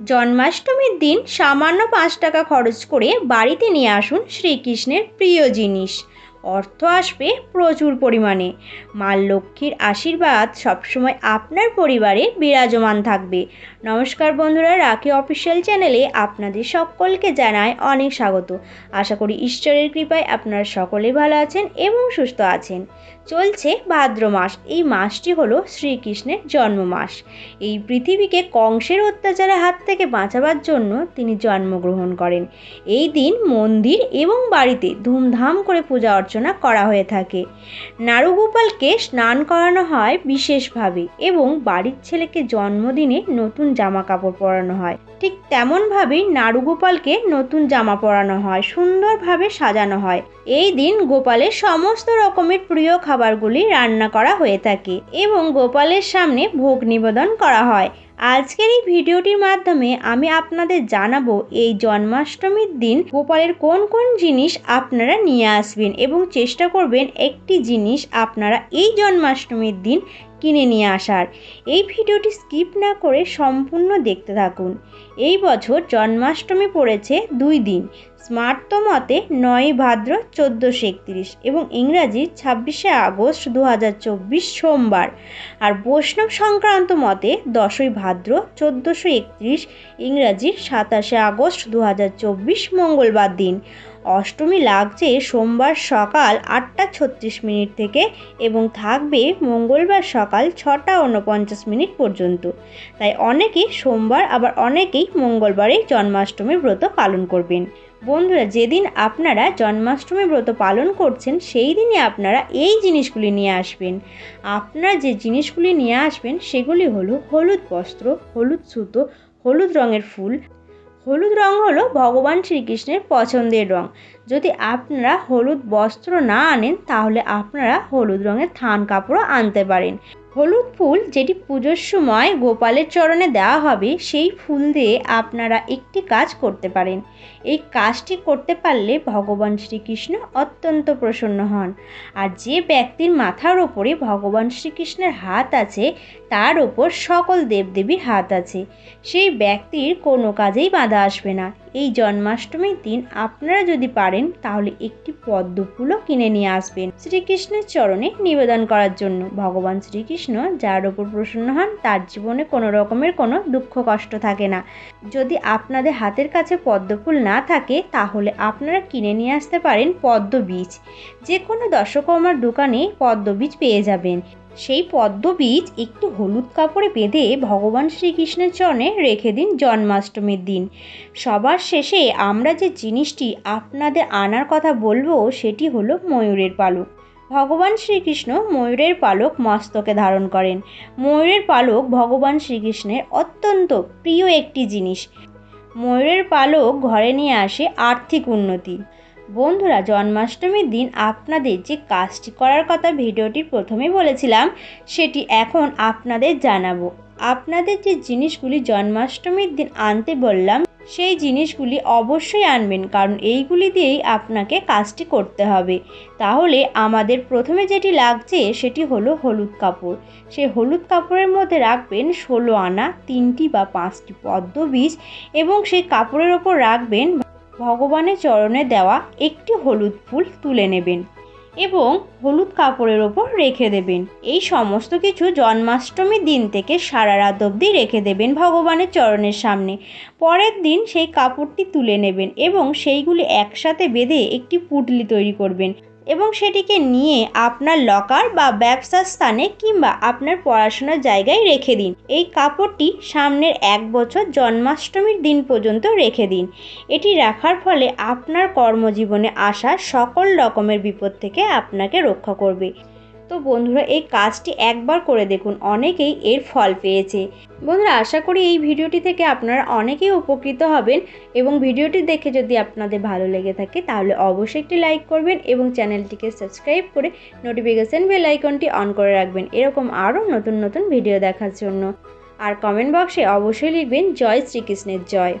জন্মাষ্টমীর দিন সামান্য পাঁচ টাকা খরচ করে বাড়িতে নিয়ে আসুন শ্রীকৃষ্ণের প্রিয় জিনিস। অর্থ আসবে প্রচুর পরিমাণে। মা লক্ষ্মীর আশীর্বাদ সবসময় আপনার পরিবারে বিরাজমান থাকবে। নমস্কার বন্ধুরা, রাখি অফিসিয়াল চ্যানেলে আপনাদের সকলকে জানায় অনেক স্বাগত। আশা করি ঈশ্বরের কৃপায় আপনারা সকলেই ভালো আছেন এবং সুস্থ আছেন। চলছে ভাদ্র মাস। এই মাসটি হলো শ্রীকৃষ্ণের জন্ম মাস এই পৃথিবীকে কংসের অত্যাচারের হাত থেকে বাঁচাবার জন্য তিনি জন্মগ্রহণ করেন। এই দিন মন্দির এবং বাড়িতে ধুমধাম করে পূজা অর্চনা করা হয়ে থাকে। নারুগোপালকে স্নান করানো হয় বিশেষভাবে এবং বাড়ির ছেলেকে জন্মদিনে নতুন জামা কাপড় পরানো হয়। ঠিক তেমনভাবেই নারুগোপালকে নতুন জামা পরানো হয়, সুন্দরভাবে সাজানো হয়। এই দিন গোপালের সমস্ত রকমের প্রিয় খাবারগুলি রান্না করা হয়ে থাকে এবং গোপালের সামনে ভোগ নিবেদন করা হয়। আজকের এই ভিডিওটির মাধ্যমে আমি আপনাদের জানাব এই জন্মাষ্টমীর দিন গোপালের কোন কোন জিনিস আপনারা নিয়ে আসবেন এবং চেষ্টা করবেন একটি জিনিস আপনারা এই জন্মাষ্টমীর দিন কিনে নিয়ে আসার। এই ভিডিওটি স্কিপ না করে সম্পূর্ণ দেখতে থাকুন। এই বছর জন্মাষ্টমী পড়েছে দুই দিন, স্মার্ত মতে নয় ভাদ্র চোদ্দোশো একত্রিশ এবং ইংরাজি ছাব্বিশে আগস্ট দু হাজার চব্বিশ সোমবার। আর বৈষ্ণব সংক্রান্ত মতে দশই ভাদ্র চোদ্দোশো একত্রিশ, ইংরাজির সাতাশে আগস্ট দু হাজার চব্বিশ মঙ্গলবার দিন। অষ্টমী লাগছে সোমবার সকাল আটটা ছত্রিশ মিনিট থেকে এবং থাকবে মঙ্গলবার সকাল ছটা উনপঞ্চাশ মিনিট পর্যন্ত। তাই অনেকেই সোমবার, আবার অনেকেই মঙ্গলবারে জন্মাষ্টমী ব্রত পালন করবেন। বন্ধুরা, যেদিন আপনারা জন্মাষ্টমী ব্রত পালন করছেন, সেই দিনই আপনারা এই জিনিসগুলি নিয়ে আসবেন। আপনারা যে জিনিসগুলি নিয়ে আসবেন, সেগুলি হলো হলুদ বস্ত্র, হলুদ সুতো, হলুদ রঙের ফুল হলুদ রং হলো ভগবান শ্রীকৃষ্ণের পছন্দের রং। যদি আপনারা হলুদ বস্ত্র না আনেন, তাহলে আপনারা হলুদ রঙের থান কাপড়ও আনতে পারেন। হলুদ ফুল যেটি পুজোর সময় গোপালের চরণে দেওয়া হবে, সেই ফুল দিয়ে আপনারা একটি কাজ করতে পারেন। এই কাজটি করতে পারলে ভগবান শ্রীকৃষ্ণ অত্যন্ত প্রসন্ন হন। আর যে ব্যক্তির মাথার ওপরে ভগবান শ্রীকৃষ্ণের হাত আছে, তার ওপর সকল দেবদেবীর হাত আছে। সেই ব্যক্তির কোনো কাজেই বাধা আসবে না। এই জন্মাষ্টমীর দিন আপনারা যদি পারেন, তাহলে একটি পদ্ম ফুলও কিনে নিয়ে আসবেন। শ্রীকৃষ্ণের চরণে নিবেদন করার জন্য। ভগবান শ্রীকৃষ্ণ যার ওপর প্রসন্ন হন, তার জীবনে কোনো রকমের কোনো দুঃখ কষ্ট থাকে না। যদি আপনাদের হাতের কাছে পদ্ম ফুল না থাকে, তাহলে আপনারা কিনে নিয়ে আসতে পারেন পদ্ম বীজ যে কোনো দশকর্মার দোকানে পদ্ম বীজ পেয়ে যাবেন। সেই পদ্ম বীজ একটু হলুদ কাপড়ে বেঁধে ভগবান শ্রীকৃষ্ণের চরণে রেখে দিন জন্মাষ্টমীর দিন। সবার শেষে আমরা যে জিনিসটি আপনাদের আনার কথা বলব, সেটি হলো ময়ূরের পালক। ভগবান শ্রীকৃষ্ণ ময়ূরের পালক মস্তকে ধারণ করেন। ময়ূরের পালক ভগবান শ্রীকৃষ্ণের অত্যন্ত প্রিয় একটি জিনিস। ময়ূরের পালক ঘরে নিয়ে আসে আর্থিক উন্নতি। বন্ধুরা, জন্মাষ্টমীর দিন আপনাদের যে কাজটি করার কথা ভিডিওটির প্রথমে বলেছিলাম, সেটি এখন আপনাদের জানাব। আপনাদের যে জিনিসগুলি জন্মাষ্টমীর দিন আনতে বললাম, সেই জিনিসগুলি অবশ্যই আনবেন, কারণ এইগুলি দিয়েই আপনাকে কাজটি করতে হবে। তাহলে আমাদের প্রথমে যেটি লাগছে, সেটি হলো হলুদ কাপড়। সেই হলুদ কাপড়ের মধ্যে রাখবেন ষোলো আনা, তিনটি বা পাঁচটি পদ্ম বীজ এবং সেই কাপড়ের ওপর রাখবেন ভগবানের চরণে দেওয়া একটি হলুদ ফুল তুলে নেবেন এবং হলুদ কাপড়ের ওপর রেখে দেবেন। এই সমস্ত কিছু জন্মাষ্টমীর দিন থেকে সারা রাত অবধি রেখে দেবেন ভগবানের চরণের সামনে। পরের দিন সেই কাপড়টি তুলে নেবেন এবং সেইগুলি একসাথে বেঁধে একটি পুটলি তৈরি করবেন। এবং সেটিকে নিয়ে আপনার লকার বা ব্যবসার স্থানে কিংবা আপনার পড়াশোনার জায়গায় রেখে দিন। এই কাপড়টি সামনের এক বছর জন্মাষ্টমীর দিন পর্যন্ত রেখে দিন। এটি রাখার ফলে আপনার কর্মজীবনে আসা সকল রকমের বিপদ থেকে আপনাকে রক্ষা করবে। তো বন্ধুরা, এই কাজটি একবার করে দেখুন, অনেকেই এর ফল পেয়েছে। বন্ধুরা, আশা করি এই ভিডিওটি থেকে আপনারা অনেকেই উপকৃত হবেন এবং ভিডিওটি দেখে যদি আপনাদের ভালো লেগে থাকে, তাহলে অবশ্যই একটি লাইক করবেন এবং চ্যানেলটিকে সাবস্ক্রাইব করে নোটিফিকেশান বেল আইকনটি অন করে রাখবেন, এরকম আরও নতুন নতুন ভিডিও দেখার জন্য। আর কমেন্ট বক্সে অবশ্যই লিখবেন, জয় শ্রীকৃষ্ণের জয়।